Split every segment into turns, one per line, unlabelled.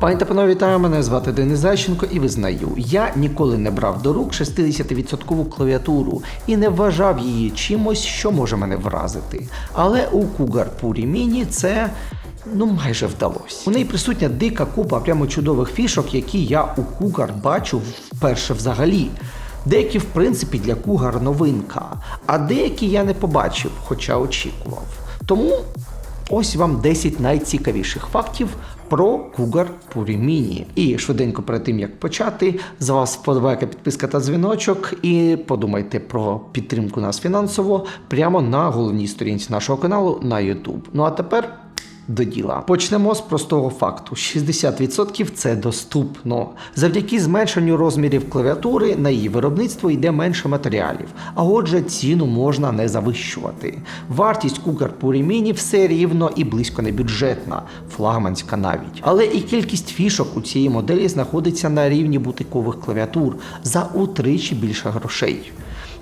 Пані та панове, вітаю, мене звати Денис Зайченко і визнаю, я ніколи не брав до рук 60% клавіатуру і не вважав її чимось, що може мене вразити. Але у Cougar Puri Mini це. Ну, майже вдалося. У неї присутня дика купа прямо чудових фішок, які я у Cougar бачу вперше взагалі. Деякі, в принципі, для Cougar новинка, а деякі я не побачив, хоча очікував. Тому Ось вам 10 найцікавіших фактів про Cougar Puri І швиденько перед тим як почати, за вас вподобайка, підписка та дзвіночок. І подумайте про підтримку нас фінансово прямо на головній сторінці нашого каналу на YouTube. Ну а тепер. До діла почнемо з простого факту: 60% це доступно. Завдяки зменшенню розмірів клавіатури на її виробництво йде менше матеріалів, а отже, ціну можна не завищувати. Вартість Mini все рівно і близько не бюджетна, флагманська навіть. Але і кількість фішок у цій моделі знаходиться на рівні бутикових клавіатур за утричі більше грошей.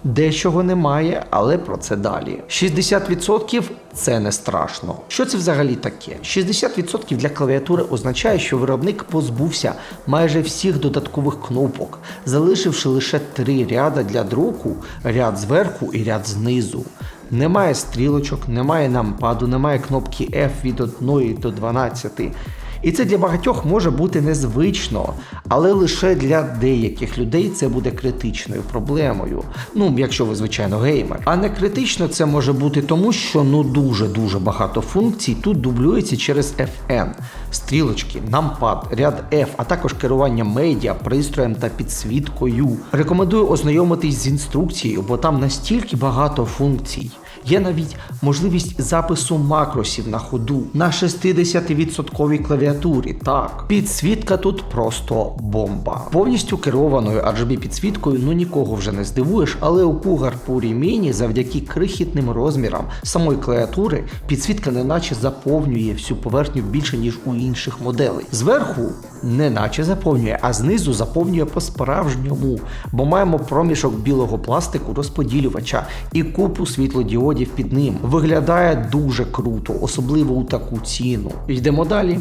Дещого немає, але про це далі. 60% це не страшно. Що це взагалі таке? 60% для клавіатури означає, що виробник позбувся майже всіх додаткових кнопок, залишивши лише три ряда для друку, ряд зверху і ряд знизу. Немає стрілочок, немає нампаду, немає кнопки F від 1 до 12. І це для багатьох може бути незвично, але лише для деяких людей це буде критичною проблемою. Ну, якщо ви, звичайно, геймер. А не критично це може бути тому, що ну дуже-дуже багато функцій тут дублюється через FN. Стрілочки, нампад, ряд F, а також керування медіа, пристроєм та підсвіткою. Рекомендую ознайомитись з інструкцією, бо там настільки багато функцій. Є навіть можливість запису макросів на ходу на 60% клавіатурі. Так, підсвітка тут просто бомба. Повністю керованою RGB підсвіткою ну нікого вже не здивуєш, але у Cougar Puri Mini завдяки крихітним розмірам самої клавіатури підсвітка неначе заповнює всю поверхню більше ніж у інших моделей. Зверху неначе заповнює, а знизу заповнює по-справжньому, бо маємо проміжок білого пластику розподілювача і купу світлодіодів під ним. Виглядає дуже круто, особливо у таку ціну. Йдемо далі.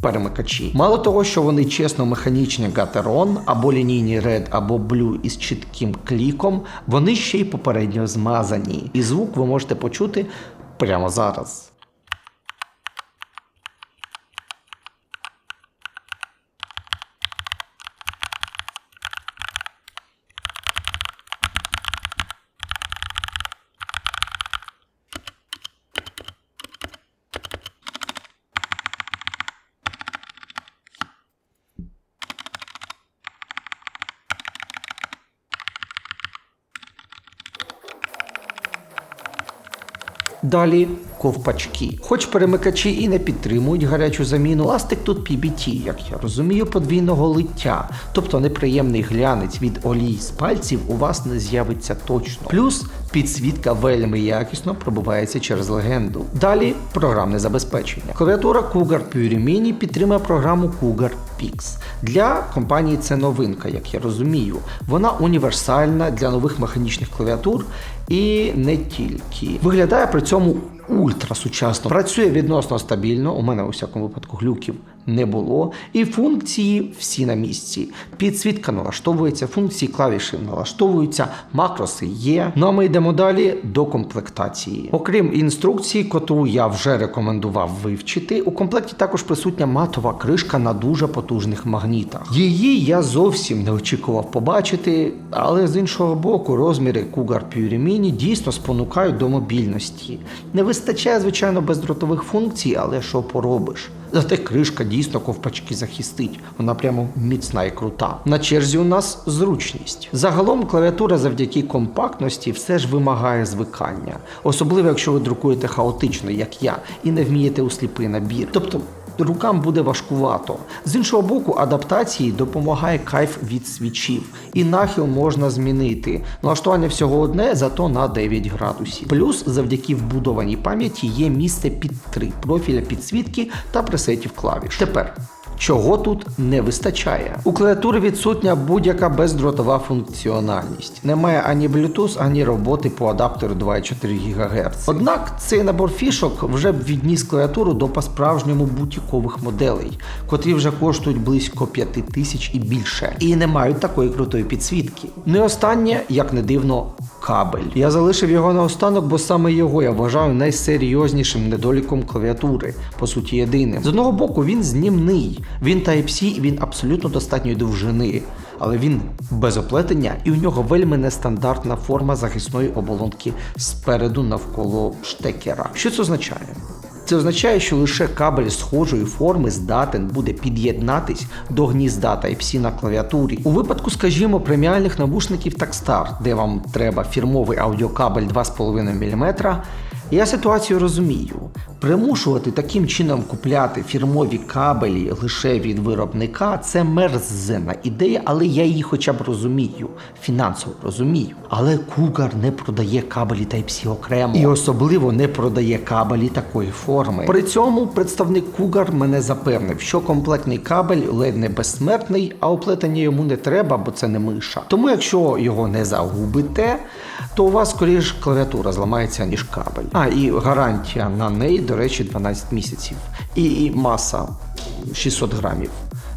Перемикачі. Мало того, що вони чесно механічні Гатерон, або лінійні Red, або Blue із чітким кліком, вони ще й попередньо змазані. І звук ви можете почути прямо зараз. Далі ковпачки. Хоч перемикачі і не підтримують гарячу заміну, пластик тут PBT, як я розумію, подвійного лиття, тобто неприємний глянець від олій з пальців у вас не з'явиться точно. Плюс підсвітка вельми якісно пробивається через легенду. Далі програмне забезпечення. Клавіатура Cougar Puri Mini підтримує програму Cougar Pix. Для компанії це новинка, як я розумію. Вона універсальна для нових механічних клавіатур і не тільки. Виглядає при цьому ультрасучасно. Працює відносно стабільно. У мене у всякому випадку глюків не було. І функції всі на місці. Підсвітка налаштовується, функції клавіші налаштовуються, макроси є. Ну а ми йдемо далі до комплектації. Окрім інструкції, котру я вже рекомендував вивчити, у комплекті також присутня матова кришка на дуже потужних магнітах. Її я зовсім не очікував побачити, але з іншого боку, розміри Cougar Puri Mini дійсно спонукають до мобільності. Не вистачає, звичайно, бездротових функцій, але що поробиш? Зате кришка дійсно ковпачки захистить. Вона прямо міцна і крута. На черзі у нас зручність. Загалом клавіатура завдяки компактності все ж вимагає звикання, особливо якщо ви друкуєте хаотично, як я, і не вмієте у сліпий набір. Тобто рукам буде важкувато. З іншого боку, адаптації допомагає кайф від свічів, і нахил можна змінити. Налаштування всього одне, зато на 9 градусів. Плюс завдяки вбудованій пам'яті є місце під три профіля підсвітки та пресетів клавіш. Тепер. Чого тут не вистачає? У клавіатури відсутня будь-яка бездротова функціональність. Немає ані Bluetooth, ані роботи по адаптеру 2,4 ГГц. Однак цей набор фішок вже б відніс клавіатуру до по-справжньому бутікових моделей, котрі вже коштують близько 5 тисяч і більше, і не мають такої крутої підсвітки. Не останнє, як не дивно, кабель. Я залишив його наостанок, бо саме його я вважаю найсерйознішим недоліком клавіатури, по суті, єдиним. З одного боку, він знімний, він Type-C, і він абсолютно достатньої довжини. Але він без оплетення і у нього вельми нестандартна форма захисної оболонки спереду навколо штекера. Що це означає? Це означає, що лише кабель схожої форми здатен буде під'єднатись до гнізда Type-C на клавіатурі. У випадку, скажімо, преміальних навушників Takstar, де вам треба фірмовий аудіокабель 2,5 мм, я ситуацію розумію. Примушувати таким чином купляти фірмові кабелі лише від виробника це мерзена ідея, але я її хоча б розумію, фінансово розумію. Але Cougar не продає кабелі Type-C окремо і особливо не продає кабелі такої форми. При цьому представник Cougar мене запевнив, що комплектний кабель ледь не безсмертний, а оплетення йому не треба, бо це не миша. Тому якщо його не загубите, то у вас скоріш клавіатура зламається ніж кабель. А і гарантія на неї, до речі, 12 місяців. І, маса 600 грамів.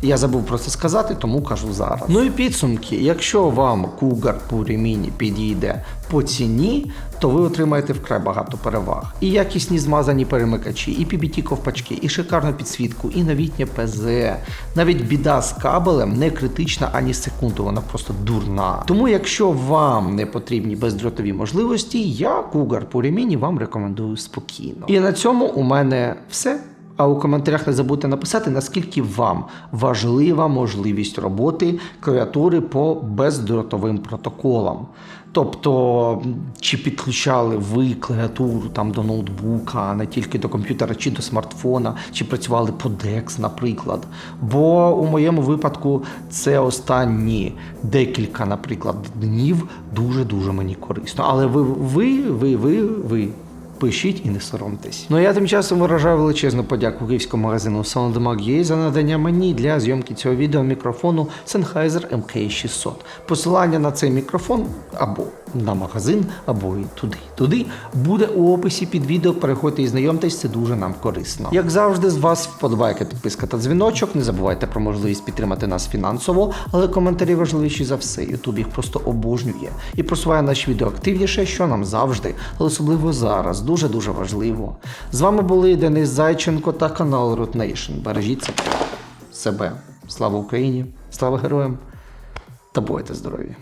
Я забув про це сказати, тому кажу зараз. Ну і підсумки. Якщо вам Cougar Puri Mini підійде по ціні, то ви отримаєте вкрай багато переваг. І якісні змазані перемикачі, і PBT ковпачки, і шикарну підсвітку, і новітнє ПЗ. Навіть біда з кабелем не критична ані секунду, вона просто дурна. Тому, якщо вам не потрібні бездротові можливості, я Cougar Puri Mini вам рекомендую спокійно. І на цьому у мене все. А у коментарях не забудьте написати, наскільки вам важлива можливість роботи клавіатури по бездротовим протоколам. Тобто, чи підключали ви клавіатуру там до ноутбука, а не тільки до комп'ютера чи до смартфона, чи працювали по DeX, наприклад. Бо у моєму випадку це останні декілька, наприклад, днів дуже-дуже мені корисно. Але ви, ви, ви, ви, ви. Пишіть і не соромтесь. Ну я тим часом виражаю величезну подяку київському магазину Soundmag.ua за надання мені для зйомки цього відео мікрофону Sennheiser MK600. Посилання на цей мікрофон або на магазин, або і туди. Туди буде у описі під відео. Переходьте і знайомтесь, це дуже нам корисно. Як завжди, з вас вподобайка, підписка та дзвіночок. Не забувайте про можливість підтримати нас фінансово, але коментарі важливіші за все. Ютуб їх просто обожнює і просуває наші відео активніше, що нам завжди, але особливо зараз. Дуже дуже важливо. З вами були Денис Зайченко та канал Root Nation. Бережіть себе. себе. Слава Україні! Слава героям! Та будьте здорові!